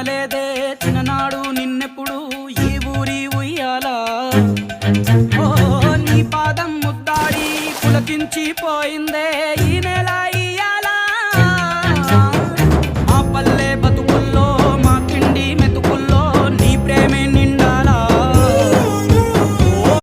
తినలేదే చిన్ననాడు నిన్నెప్పుడు ఈ ఊరి ఉయ్యాలా. ఓ నీ పాదం ముద్దాడి పులకించి పోయిందే ఈ నెల.